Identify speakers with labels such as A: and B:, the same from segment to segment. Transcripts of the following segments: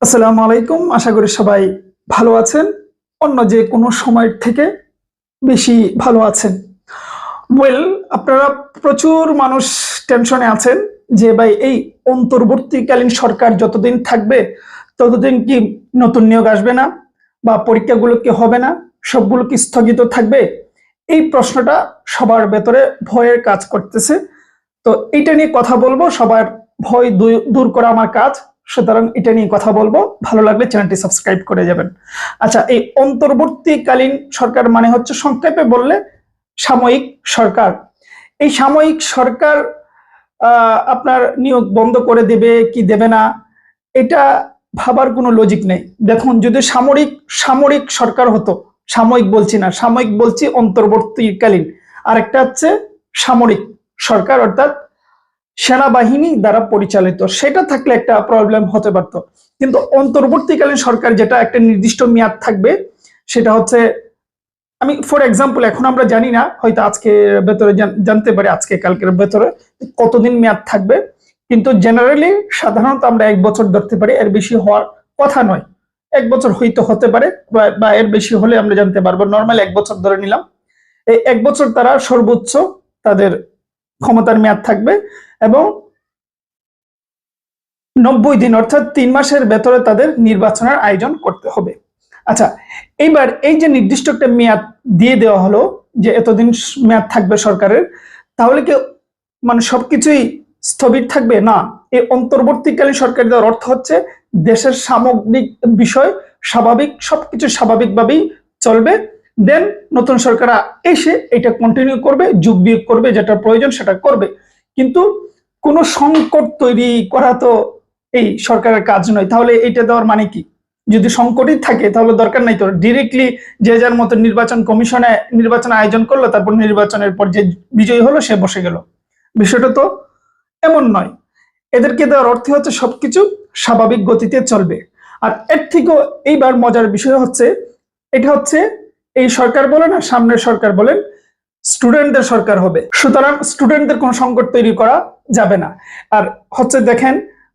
A: আসসালামু আলাইকুম। আশা করি সবাই ভালো আছেন। অন্য যে কোনো সময়ের থেকে বেশি ভালো আছেন। ওয়েল আপনারা প্রচুর মানুষ টেনশনে আছেন যে, ভাই, এই অন্তর্বর্তীকালীন সরকার যতদিন থাকবে, ততদিন কি নতুন নিয়োগ আসবে না? বা পরীক্ষাগুলো কি হবে না? সবগুলো কি স্থগিত থাকবে? এই প্রশ্নটা সবার ভেতরে ভয়ের কাজ করতেছে। তো এটা নিয়ে কথা বলব। সবার ভয় দূর- দূর করা আমার কাজ। সুতরাং এটা নিয়ে কথা বলব। ভালো লাগলে চ্যানেলটি সাবস্ক্রাইব করে যাবেন। আচ্ছা এই অন্তর্বর্তীকালীন সরকার মানে হচ্ছে সংক্ষেপে বললে সাময়িক সরকার। এই সাময়িক সরকার আপনার নিয়োগ বন্ধ করে দেবে কি দেবে না, এটা ভাবার কোনো লজিক নেই। দেখুন, যদি সামরিক সামরিক সরকার হতো, সাময়িক বলছি না, সাময়িক বলছি অন্তর্বর্তীকালীন। আরেকটা হচ্ছে সামরিক সরকার, অর্থাৎ সেনাবাহিনী দ্বারা পরিচালিত। সেটা থাকলে একটা প্রবলেম হতে পারতো। কিন্তু অন্তর্বর্তীকালীন সরকার যেটা একটা নির্দিষ্ট মেয়াদ থাকবে, সেটা হচ্ছে, আমি ফর এক্সাম্পল এখন আমরা জানি না, হয়তো আজকে ভেতরে জানতে পারি আজকে, কালকের ভেতরে কতদিন মেয়াদ থাকবে। কিন্তু জেনারেলি সাধারণত আমরা এক বছর ধরতে পারি, এর বেশি হওয়ার কথা নয়। এক বছর হয়তো হতে পারে, বা- বা এর বেশি হলে আমরা জানতে পারব। নর্মাল এক বছর ধরে নিলাম। এই এক বছর তারা সর্বোচ্চ তাদের ক্ষমতার মেয়াদ থাকবে এবং নব্বই দিন, অর্থাৎ তিন মাসের ভেতরে তাদের নির্বাচনের আয়োজন করতে হবে। আচ্ছা এইবার এই যে নির্দিষ্ট একটা মেয়াদ দিয়ে দেওয়া হলো যে এতদিন মেয়াদ থাকবে সরকারের, তাহলে কি মানে সবকিছুই স্থবির থাকবে? না এই অন্তর্বর্তীকালীন সরকার দেওয়ার অর্থ হচ্ছে দেশের সামগ্রিক বিষয় স্বাভাবিক, সবকিছু স্বাভাবিকভাবেই চলবে। দেন নতুন সরকার এসে এটা কন্টিনিউ করবে, যোগ বিয়োগ করবে, যেটা প্রয়োজন সেটা করবে। কিন্তু কোনো সংকট তৈরি করা তো এই সরকারের কাজ নয়। তাহলে এটা দেওয়ার মানে কি? যদি সংকটই থাকে তাহলে দরকার নাই তো। ডিরেক্টলি যে যার মতো নির্বাচন কমিশনে নির্বাচন আয়োজন করল, তারপর নির্বাচনের পর যে বিজয়ী হলো, সে বসে গেল। বিষয়টা তো এমন নয়। এদেরকে দেওয়ার অর্থে হচ্ছে সবকিছু স্বাভাবিক গতিতে চলবে। আর এর থেকেও এইবার মজার বিষয় হচ্ছে, এটা হচ্ছে এই সরকার বলেন আর সামনের সরকার বলেন স্টুডেন্টদের সরকার হবে। সুতরাং স্টুডেন্টদের কোনো সংকট তৈরি করা যাবে না। আর হচ্ছে দেখেন,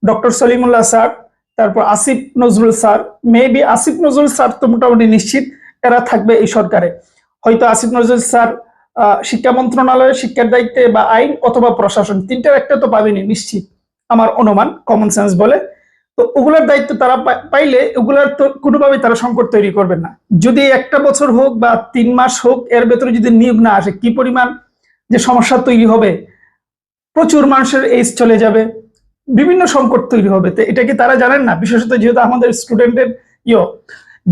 A: ডক্টর সলিমুল্লাহ স্যার, তারপর Asif Nazrul sir maybe Asif Nazrul sir তো মোটামুটি নিশ্চিত এরা থাকবে এই সরকারে। হয়তো আসিফ নজরুল স্যার শিক্ষা মন্ত্রণালয়ের শিক্ষার দায়িত্বে বা আইন অথবা প্রশাসন, তিনটার একটা তো পাবেনি নিশ্চিত। আমার অনুমান কমন সেন্স বলে। তো ওগুলোর দায়িত্ব তারা পাইলে ওগুলার তো কোনোভাবে তারা সংকট তৈরি করবেন না। যদি একটা বছর হোক বা তিন মাস হোক, এর ভেতরে যদি নিয়োগ না আসে, কি পরিমাণ যে সমস্যা তৈরি হবে? প্রচুর মানুষের এইজ চলে যাবে, বিভিন্ন সংকট তৈরি হবে। তো এটা কি তারা জানেন না? বিশেষত যেহেতু আমাদের স্টুডেন্টের ইয়ে।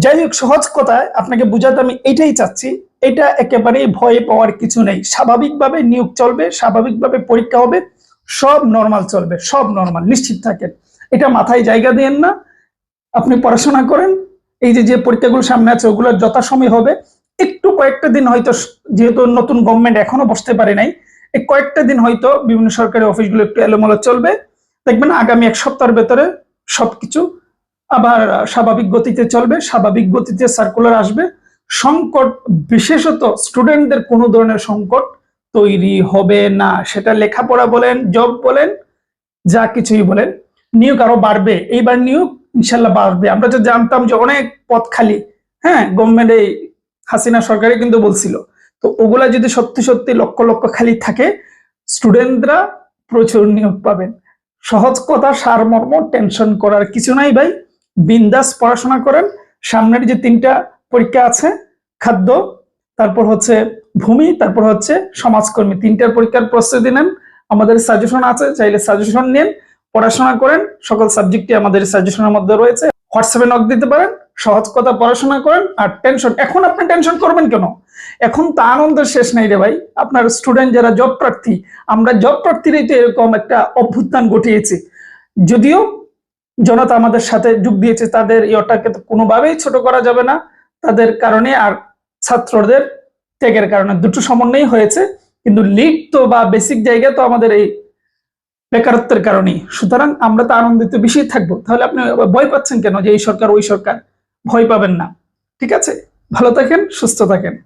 A: যাই হোক, সহজ কথায় আপনাকে বুঝাতে আমি এটাই চাচ্ছি, এটা একেবারেই ভয়ে পাওয়ার কিছু নেই। স্বাভাবিকভাবে নিয়োগ চলবে, স্বাভাবিকভাবে পরীক্ষা হবে, সব নর্মাল চলবে, সব নর্মাল নিশ্চিত থাকেন। এটা মাথায় জায়গা দেন না। আপনি পড়াশোনা করেন, এই যে যে পরীক্ষাগুলো সামনে আছে, ওগুলো যথাসময় হবে। একটু কয়েকটা দিন হয়তো যেহেতু নতুন গভর্নমেন্ট এখনও বসতে পারে নাই, এই কয়েকটা দিন হয়তো বিভিন্ন সরকারি অফিসগুলো একটু এলোমেলো চলবে। দেখবেন আগামী এক সপ্তাহের ভেতরে সবকিছু আবার স্বাভাবিক গতিতে চলবে, স্বাভাবিক গতিতে সার্কুলার আসবে। সংকট, বিশেষত স্টুডেন্টদের কোনো ধরনের সংকট তৈরি হবে না। সেটা লেখাপড়া বলেন জব বলেন, যা কিছুই বলেন নিয়োগ আরও বাড়বে, এইবার নিয়োগ ইনশাল্লাহ বাড়বে। আমরা তো জানতাম যে অনেক পদ খালি হ্যাঁ গভর্নমেন্ট এই হাসিনা সরকারে কিন্তু বলছিল। তো ওগুলা যদি সত্যি সত্যি লক্ষ লক্ষ খালি থাকে স্টুডেন্টরা প্রচুর নিয়োগ পাবেন। সহজ কথা, সারমর্ম টেনশন করার কিছু নাই ভাই। বিন্দাস পড়াশোনা করেন। সামনের যে তিনটা পরীক্ষা আছে, খাদ্য, তারপর হচ্ছে ভূমি, তারপর হচ্ছে সমাজকর্মী। তিনটার পরীক্ষার প্রস্তুতি নেন। আমাদের সাজেশন আছে, চাইলে সাজেশন নিন। পড়াশোনা করেন, সকল সাবজেক্টই আমাদের সাজেশনের মধ্যে রয়েছে। হোয়াটসঅ্যাপে নক দিতে পারেন, সহজ কথা পড়াশোনা করেন, আর টেনশন এখন আপনি টেনশন করবেন কেন? এখন তো আনন্দের শেষ নাই রে ভাই। আপনার স্টুডেন্ট যারা জব প্রার্থী, আমরা জব প্রার্থীরাই তো এরকম একটা অভ্যুত্থান ঘটিয়েছি। যদিও জনতা আমাদের সাথে যোগ দিয়েছে, তাদের ইয়টাকে তো কোনোভাবেই ছোট করা যাবে না। তাদের কারণে আর ছাত্রদের ত্যাগের কারণে দুটো সমন্বয় হয়েছে। কিন্তু লিড তো বা বেসিক জায়গা তো আমাদের এই বেকারত্বের কারণে। সুতরাং আমরা তো আনন্দিত বেশি থাকব। তাহলে আপনি ভয় পাচ্ছেন কেন যে এই সরকার, ওই সরকার? ভয় পাবেন না। ঠিক আছে? ভালো থাকেন, সুস্থ থাকেন।